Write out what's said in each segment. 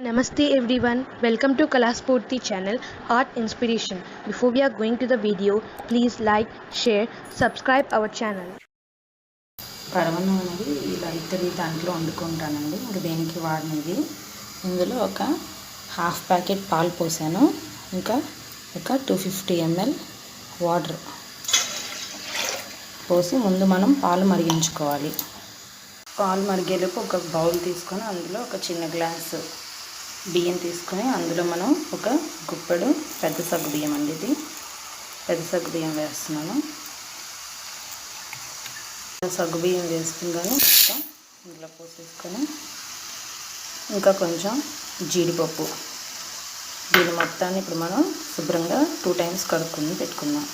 Namaste everyone, welcome to Kalaspurti channel Art Inspiration. Before we are going to the video, please like, share, subscribe our channel. పరవన్నం అనేది ఇలా ఇద్దరి దాంట్లో వండుకుంటానండి ఇంక దేనికి వాడినది ఇందులో ఒక హాఫ్ ప్యాకెట్ పాలు పోసాను ఇంకా ఒక టూ ఫిఫ్టీ ఎంఎల్ వాటర్ పోసి ముందు మనం పాలు మరిగించుకోవాలి పాలు మరిగేలోపు ఒక బౌల్ తీసుకొని అందులో ఒక చిన్న గ్లాసు బియ్యం తీసుకొని అందులో మనం ఒక గుప్పెడు పెద్ద సగ్గు బియ్యం అండి ఇది. పెద్ద సగ్గు బియ్యం వేస్తున్నాను. సగ్గు బియ్యం వేసుకుందని మొత్తం ఇందులో పోసేసుకొని ఇంకా కొంచెం జీడిపప్పు. దీని మొత్తాన్ని ఇప్పుడు మనం శుభ్రంగా టూ టైమ్స్ కడుక్కొని పెట్టుకుందాం.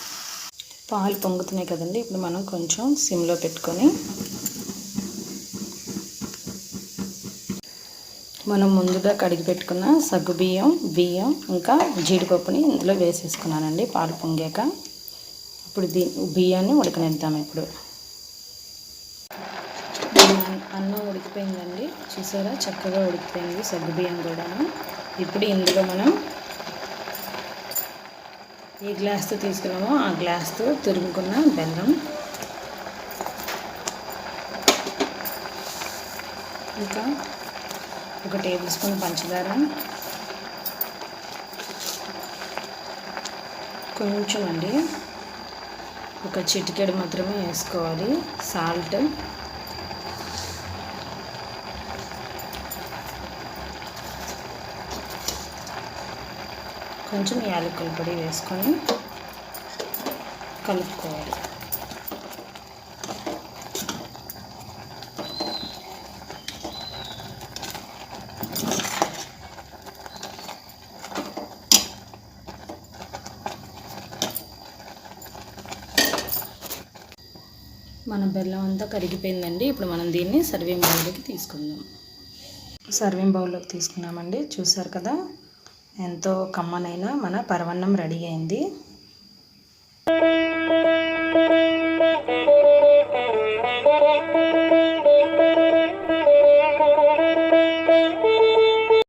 పాలు పొంగుతున్నాయి కదండి ఇప్పుడు మనం కొంచెం సిమ్లో పెట్టుకొని మనం ముందుగా కడిగి పెట్టుకున్న సగ్గు బియ్యం బియ్యం ఇంకా జీడిపప్పుని ఇందులో వేసేసుకున్నానండి పాలు పొంగాక. ఇప్పుడు దీ బియ్యాన్ని ఉడకనిద్దాం ఇప్పుడు. అన్నం ఉడికిపోయిందండి. చూసారా? చక్కగా ఉడికిపోయింది సగ్గు బియ్యం కూడాను. ఇప్పుడు ఇందులో మనం ఏ గ్లాస్తో తీసుకున్నామో ఆ గ్లాస్తో తురుముకున్న బెల్లం. ఇంకా ఒక టేబుల్ స్పూన్ పంచదార కొంచెం అండి. ఒక చిటికెడు మాత్రమే వేసుకోవాలి. సాల్ట్. కొంచెం యాలకుల పొడి వేసుకొని కలుపుకోవాలి. మన బెల్లం అంతా కరిగిపోయిందండి. ఇప్పుడు మనం దీన్ని సర్వింగ్ బౌల్లోకి తీసుకుందాం. సర్వింగ్ బౌల్లోకి తీసుకున్నామండి. చూసారు కదా? ఎంతో కమ్మనైన మన పరవన్నం రెడీ అయింది.